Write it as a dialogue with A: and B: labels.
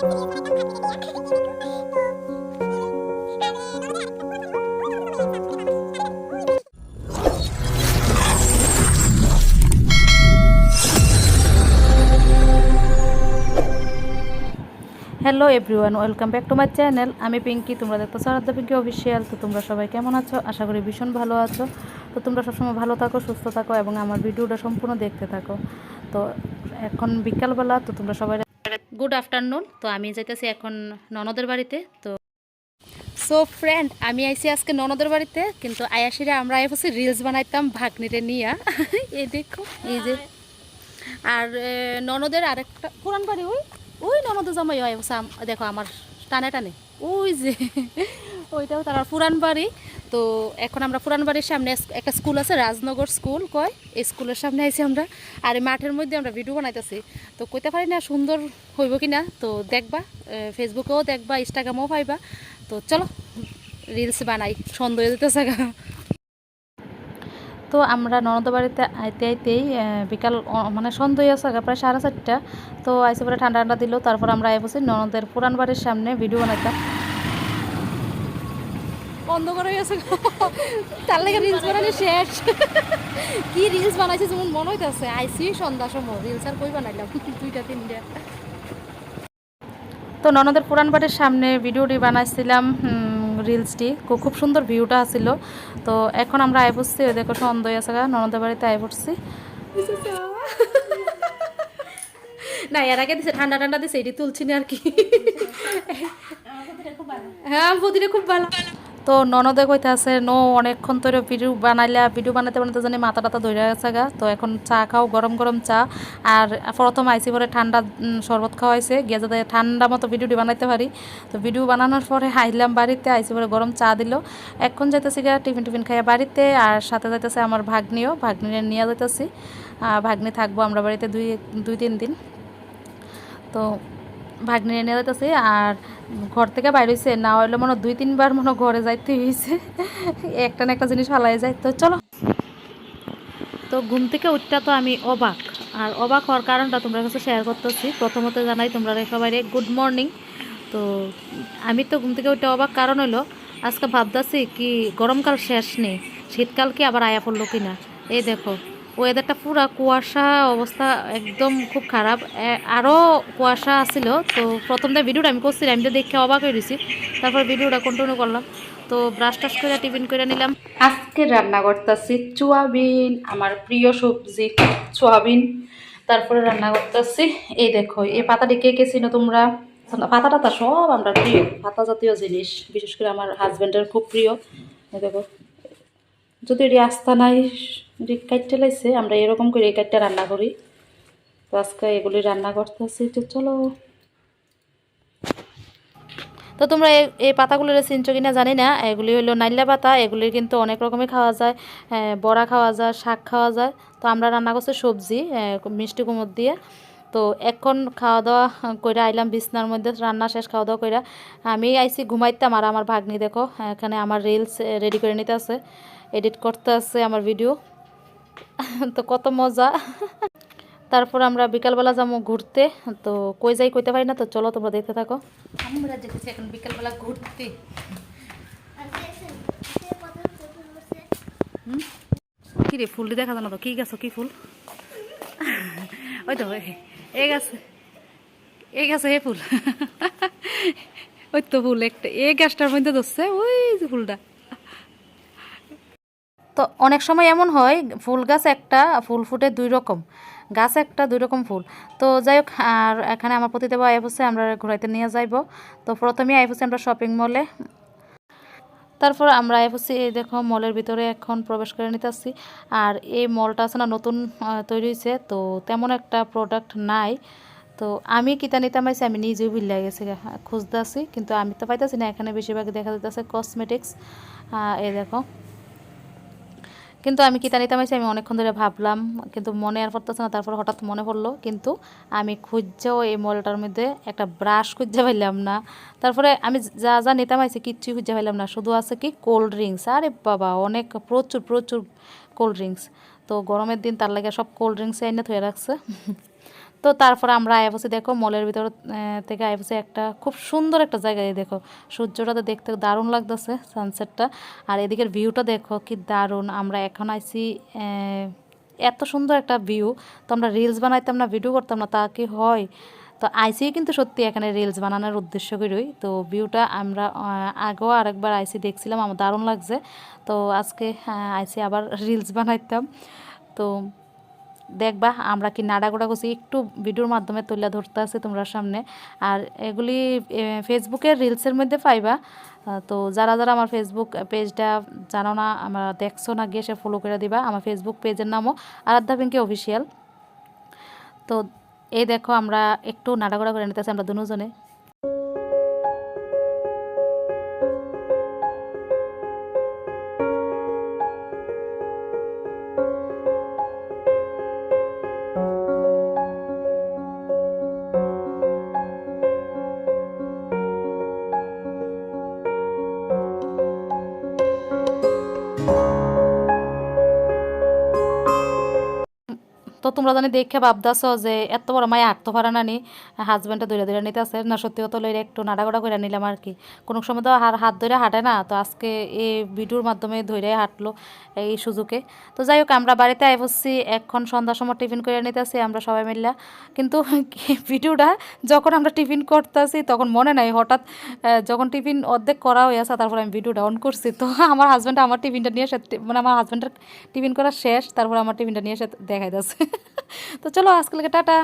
A: Hello everyone welcome back to my channel আমি পিঙ্কি তোমরা দেখতো সারাদা পিঙ্কি অফিসিয়াল তো তোমরা সবাই কেমন আছো? আশা করি ভীষণ ভালো আছো। তো তোমরা সবসময় ভালো থাকো, সুস্থ থাকো এবং আমার ভিডিওটা সম্পূর্ণ দেখতে থাকো। তো এখন বিকালবেলা, তো তোমরা সবাই গুড আফটারনুন। তো আমি যাইতেছি এখন ননদের বাড়িতে। তো সো ফ্রেন্ড আমি আইসি আজকে ননদের বাড়িতে, কিন্তু আয়াসিরে আমরা আইসি রিলস বানাইতাম ভাগ্নিরে নিয়া। এই দেখো, এই যে। আর ননদের আরেকটা পুরান বাড়ি ওই ওই ননদের জামাই হয় দেখো আমার টানে টানে, ওই যে। ওইটাও তার পুরান বাড়ি তো এখন আমরা পুরান বাড়ির সামনে একটা স্কুল আছে, রাজনগর স্কুল, কয়? এই স্কুলের সামনে আইছি আমরা। আর এই মাঠের মধ্যে আমরা ভিডিও বানাইতেছি। তো কইতে পারি না সুন্দর হইব কি না তো দেখবা ফেসবুকেও দেখবা ইনস্টাগ্রামেও পাইবা। তো চলো রিলস বানাই। সন্দেহ দিতেছে তো আমরা ননদ বাড়িতে আইতে আইতেই বিকাল মানে সন্ধ্যা আছে প্রায় সাড়ে চারটা। তো আইসে পরে ঠান্ডা ঠান্ডা দিল, তারপর আমরা আই বসি ননদের পুরান বাড়ির সামনে ভিডিও বানাইতাম বন্ধ করে গেছে তার লাগে রিলস বানালে শেষ। কি রিলস বানাইছে যেমন মনে হইতেছে। আইসি সন্ধ্যা সময় রিলস আর কই বানাইলাম? দুইটা তিনটা। তো ননদের পুরান বাড়ির সামনে ভিডিওটি বানাইছিলাম রিলসটি খুব খুব সুন্দর ভিউটা আছিল। তো এখন আমরা আয় পড়ছি ওই দেখো সন্ধ্যা আছে গা, ননদের বাড়িতে আয় পড়ছি। না এর আগে দিছে ঠান্ডা ঠান্ডা দিছে এটি তুলছি না আর কি। হ্যাঁ প্রতিটা খুব ভালো। তো ননদে কইতে আছে নো, অনেকক্ষণ ধরে ভিডিও বানাইলা, ভিডিও বানাতে বানাতে জানি মাথা টাথা ধরে গেছে গা। তো এখন চা খাও, গরম গরম চা। আর প্রথম আইসি পরে ঠান্ডা শরবত খাওয়াইছে, গিয়ে যাতে ঠান্ডা মতো ভিডিওটি বানাইতে পারি। তো ভিডিও বানানোর পরে আইলাম বাড়িতে আইসি পরে গরম চা দিল। এখন যাইতেছি গা টিফিন টিফিন খাইয়া বাড়িতে, আর সাথে যাইতেছে আমার ভাগ্নিও। ভাগ্নিরে নিয়ে যাইতেছি। ভাগ্নি থাকব আমরা বাড়িতে দুই দুই, তিন দিন। তো ভাগ্নি এনে যাইতেছে আর ঘর থেকে বাইর হয়েছে না হইলে মনে দুই, তিনবার মনে ঘরে যাইতে হয়েছে একটা না একটা জিনিস ফালাই যায়। তো চলো। তো ঘুম থেকে উঠটা তো আমি অবাক। আর অবাক হওয়ার কারণটা তোমরা কাছে শেয়ার করতেছি। প্রথমত জানাই তোমরা সবাই গুড মর্নিং তো আমি তো ঘুম থেকে উঠতে অবাক। কারণ হলো আজকে ভাবতেছি কি গরমকাল শেষ নেই। শীতকাল কি আবার আয়া পড়ল কিনা? এই দেখো। ওয়েদারটা পুরা কুয়াশা অবস্থা একদম খুব খারাপ। আরও কুয়াশা আছিল, তো প্রথম দিয়ে ভিডিওটা আমি করছিলাম, আমি তো দেখে অবাক হয়ে গেছি। তারপর ভিডিওটা কন্টিনিউ করলাম। তো ব্রাশ টাশ করে, টিফিন করে নিলাম। আজকে রান্না করতেছি চুয়াবিন, আমার প্রিয় সবজি চুয়াবিন। তারপরে রান্না করতেছি, এই দেখো, এই পাতাটি কে কে চিনো তোমরা? পাতা টাতা সব আমরা প্রিয়, পাতা জাতীয় জিনিস, বিশেষ করে আমার হাজব্যান্ডের খুব প্রিয়। দেখো যদি আস্থা নাই এটি কাটতে লাইছে আমরা এরকম করে এই কাটতে রান্না করি। তো আজকে এগুলি রান্না করতেছি, তো চলো। তো তোমরা এই- পাতাগুলোর চিনছো কিনা জানি না, এগুলি হলো নাইলা পাতা এগুলির কিন্তু অনেক রকমের খাওয়া যায়। বড়া খাওয়া যায়, শাক খাওয়া যায়। তো আমরা রান্না করছি সবজি মিষ্টি কুমড় দিয়ে। তো এখন খাওয়া দাওয়া করে আইলাম বিছনার মধ্যে রান্না শেষ খাওয়া দাওয়া করে আমি আইছি ঘুমাইতাম আর আমার ভাগ্নি দেখো এখানে আমার রিলস রেডি করে নিতে আছে এডিট করতে আছে আমার ভিডিও তো কত মজা। তারপর আমরা বিকালবেলা যাব ঘুরতে তো কই যাই কইতে পারি না তো চলো তোমরা দেখতে থাকো। আমরা যেতেছি এখন বিকালবেলা ঘুরতে? কি রে ফুলটি দেখা জানো তো? কি গাছ কি ফুল? ওই তো এই গাছে গাছে এই ফুল। ওই তো ফুল একটা, এই গাছটার মধ্যে ধরছে ওই যে ফুলটা। তো অনেক সময় এমন হয়, ফুল গাছ একটা, ফুল ফুটে দুই রকম। গাছ একটা, দুই রকম ফুল। তো যাই হোক, আর এখানে আমার প্রতিদেবা আইবসে আমরা ঘুরাইতে নিয়ে যাইব। তো প্রথমেই আইবসে আমরা শপিং মলে তারপর আমরা হচ্ছে এই দেখো মলের ভিতরে এখন প্রবেশ করে নিতেছি। আর এই মলটা আছে না, নতুন তৈরি হয়েছে, তো তেমন একটা প্রোডাক্ট নাই। তো আমি কিতা নিতাম আছি আমি নিজেও বিল্লা গেছি খুঁজতে আছি কিন্তু আমি তো পাইতেছি না, এখানে বেশিরভাগ দেখা যেতেছে কসমেটিক্স এই দেখো কিন্তু আমি কিতা নিতাম আমি অনেকক্ষণ ধরে ভাবলাম, কিন্তু মনে আর পড়তেছে না, তারপর হঠাৎ মনে পড়ল, কিন্তু আমি খুঁজছেও এই মলটার মধ্যে একটা ব্রাশ খুঁজে পাইলাম না। তারপরে আমি যা যা নিতাম আইছি কিচ্ছুই খুঁজে পাইলাম না, শুধু আছে কি কোল্ড ড্রিঙ্কস। আরে বাবা, অনেক, প্রচুর প্রচুর কোল্ড ড্রিঙ্কস। তো গরমের দিন তার লাগে সব কোল্ড ড্রিঙ্কস এনে থয়ে রাখছে। তো তারপরে আমরা আয়াবসি দেখো, মলের ভিতর থেকে আয়াবসি একটা খুব সুন্দর একটা জায়গায় দেখো। সূর্যটা তো দেখতে দারুণ লাগতেছে সানসেটটা আর এদিকের ভিউটা দেখো, কি দারুণ। আমরা এখন আইসি এত সুন্দর একটা ভিউ তো আমরা রিলস বানাইতাম না ভিডিও করতাম না, তা কি হয়? তো আইসি কিন্তু সত্যি এখানে রিলস বানানোর উদ্দেশ্য করেই তো ভিউটা আমরা আগেও আরেকবার আইসি দেখছিলাম, আমার দারুণ লাগছে। তো আজকে আইসি আবার রিলস বানাইতাম। তো দেখবা, আমরা কি নাড়াগোড়া করছি, একটু ভিডিওর মাধ্যমে তুলে ধরতে আছে তোমরা সামনে। আর এগুলি ফেসবুকের রিলসের মধ্যে পাইবা। তো যারা যারা আমার ফেসবুক পেজটা জানো না, আমার দেখছ না, গিয়ে সে ফলো করে দিবা। আমার ফেসবুক পেজের নামও আরাধ্যা পিঙ্কি অফিসিয়াল তো এই দেখো, আমরা একটু নাড়াগোড়া করে নিতেছি, আমরা দুজনে। তোমরা জানি দেখে ভাবদাস যে এত বড় মায়ে হাঁটতে পারে না নি। হাজব্যান্ডটা ধরে ধরে নিতেছে। না, সত্যি কথা লইলে একটু নাড়াগোড়া করে নিলাম আর কি। কোনো সময় তো আর হাত ধরে হাঁটে না। তো আজকে এই ভিডিওর মাধ্যমে ধরে হাঁটলো এই সুযোগে। তো যাই হোক, আমরা বাড়িতে আই বসছি। এখন সন্ধ্যার সময় টিফিন করে নিতেছি আমরা সবাই মিললা। কিন্তু ভিডিওটা যখন আমরা টিফিন করতেছি তখন মনে নাই। হঠাৎ যখন টিফিন অর্ধেক করা হয়ে আছে তারপর আমি ভিডিওটা অন করছি। তো আমার হাজব্যান্ড আমার টিফিনটা নিয়ে মানে আমার হাজব্যান্ডের টিফিন করা শেষ, তারপর আমার টিফিনটা নিয়ে এসে দেখাই যাচ্ছে তো চলো আজকালকে টাটা।